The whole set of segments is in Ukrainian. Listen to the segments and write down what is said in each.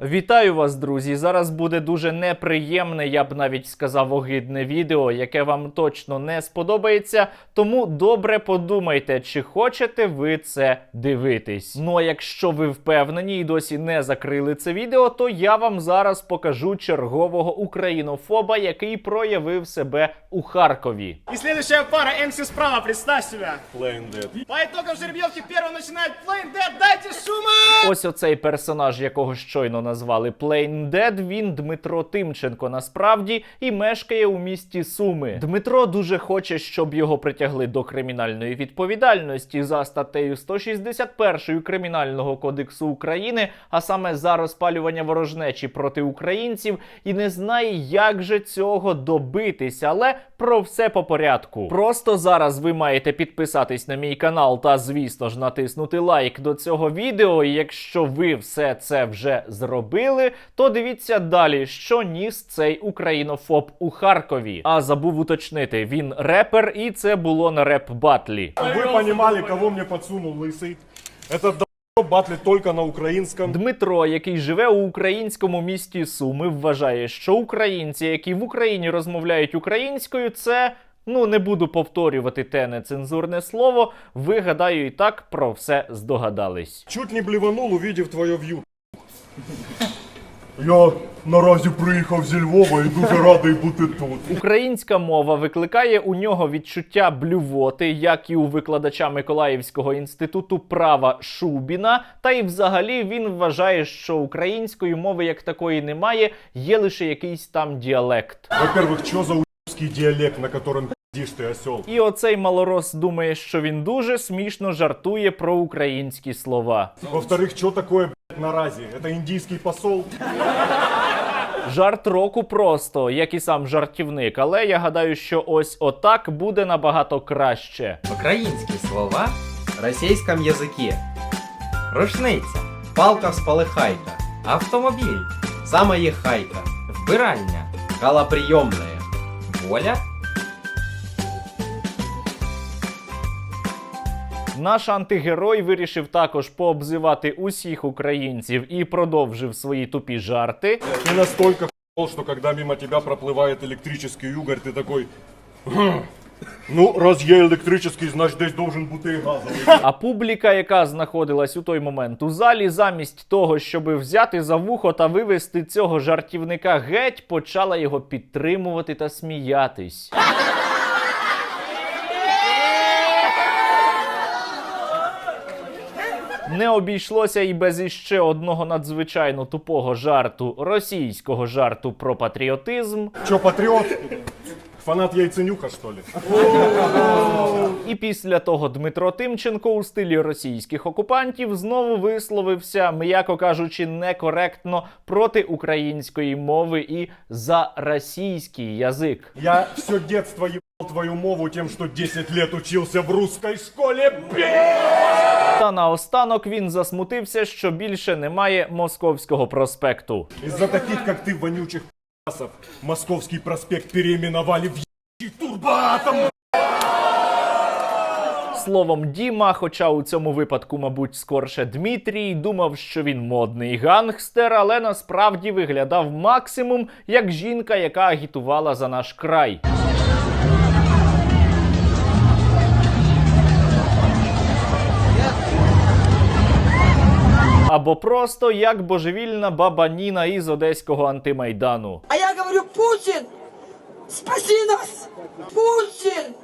Вітаю вас, друзі! Зараз буде дуже неприємне, я б навіть сказав, огидне відео, яке вам точно не сподобається. Тому добре подумайте, чи хочете ви це дивитись. Ну а якщо ви впевнені і досі не закрили це відео, то я вам зараз покажу чергового українофоба, який проявив себе у Харкові. И следующая пара, MC справа, представь себя. Plain Dead. По итогам жеребьевки первым начинает Plain Dead, дайте шума! Ось оцей персонаж, якого щойно назвали Plain Dead, він Дмитро Тимченко насправді і мешкає у місті Суми. Дмитро дуже хоче, щоб його притягли до кримінальної відповідальності за статтею 161 Кримінального кодексу України, а саме за розпалювання ворожнечі проти українців, і не знає, як же цього добитися. Але про все по порядку. Просто зараз ви маєте підписатись на мій канал та, звісно ж, натиснути лайк до цього відео. Якщо ви все це вже зробили, то дивіться далі, що ніс цей українофоб у Харкові. А забув уточнити, він репер, і це було на реп батлі. Вы понимали, кого мне подсунул лысый? Это д***ь батлит только на украинском. Дмитро, який живе у українському місті Суми, вважає, що українці, які в Україні розмовляють українською, це. Ну, не буду повторювати те нецензурне слово. Ви гадаю, і так про все здогадались. Чуть не блеванул, увидев твое вью. Я наразі приїхав зі Львова і дуже радий бути тут. Українська мова викликає у нього відчуття блювоти, як і у викладача Миколаївського інституту права Шубіна. Та й взагалі він вважає, що української мови як такої немає, є лише якийсь там діалект. Во-первых, что за уебский диалект, на котором пиздишь ты осел? І оцей малорос думає, що він дуже смішно жартує про українські слова. Во-вторых, что такое, нарази? Это индийский посол? Жарт року просто, як і сам жартівник, але я гадаю, що ось отак буде набагато краще. Українські слова в російському язикі. Рушниця, палка всполихайка, автомобіль, самоїхайка, вбиральня, галоприйомная, воля, Наш антигерой вирішив також пообзивати усіх українців і продовжив свої тупі жарти. Не настолько хуел, что когда мимо тебя проплывает электрический угорь, ты такой... «Хм, Ну, раз я электрический, значит здесь должен бути і газовий. А публіка, яка знаходилась у той момент у залі, замість того, щоб взяти за вухо та вивести цього жартівника геть, почала його підтримувати та сміятись. Не обійшлося і без іще одного надзвичайно тупого жарту російського жарту про патріотизм. Че, патриот? Фанат яйценюка, что ли? І після того Дмитро Тимченко у стилі російських окупантів знову висловився, м'яко кажучи, некоректно проти української мови і за російський язик. Я все детство ебал твою мову тем, что 10 лет учился в русской школе. Та наостанок він засмутився, що більше немає московського проспекту. Из-за таких, как ты, вонючих пи***сов, Московский проспект переименовали в ебучий турбоатом. Словом, Діма, хоча у цьому випадку, мабуть, скорше Дмитрій, думав, що він модний гангстер, але насправді виглядав максимум як жінка, яка агітувала за наш край. Або просто як божевільна баба Ніна із одеського антимайдану. А я говорю, Путін, спаси нас! Путин,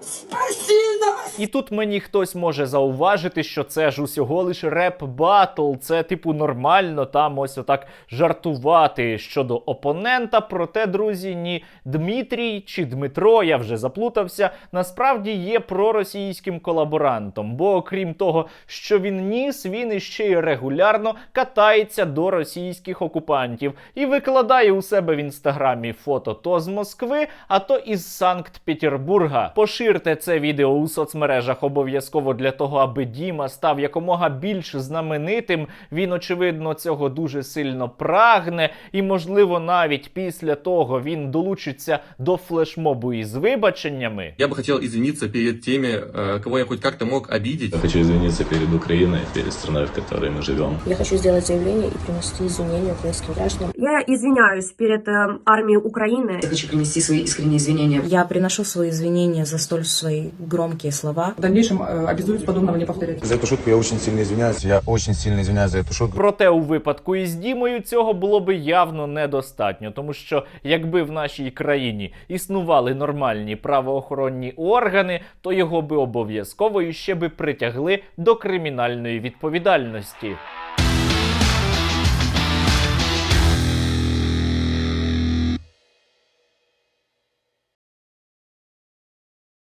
спаси нас! І тут мені хтось може зауважити, що це ж усього лиш реп батл. Це типу нормально там ось отак жартувати щодо опонента. Проте, друзі, ні Дмитрій чи Дмитро, я вже заплутався, насправді є проросійським колаборантом. Бо окрім того, що він ніс, він іще й регулярно катається до російських окупантів і викладає у себе в інстаграмі фото то з Москви, а то із Санкт-Петербурга. Поширення Поширте це відео у соцмережах обов'язково для того, аби Діма став якомога більш знаменитим. Він, очевидно, цього дуже сильно прагне, і, можливо, навіть після того він долучиться до флешмобу із вибаченнями. Я бы хотел извиниться перед теми, э, кого я хоть как-то мог обидеть. Я хочу извиниться перед Украиной, перед страной, в которой мы живем. Я хочу сделать заявление и принести извинения украинским гражданам. Я извиняюсь перед э, армией Украины. Я хочу принести свои искренние извинения. Я приношу свои извинения за столь свои громкие слова. В дальнейшем э, обязуюсь подобного не повторять. За эту шутку я очень сильно извиняюсь. Я очень сильно извиняюсь за эту шутку. Проте у випадку із Дімою цього було би явно недостатньо, тому що якби в нашій країні існували нормальні правоохоронні органи, то його би обов'язково іще би притягли до кримінальної відповідальності.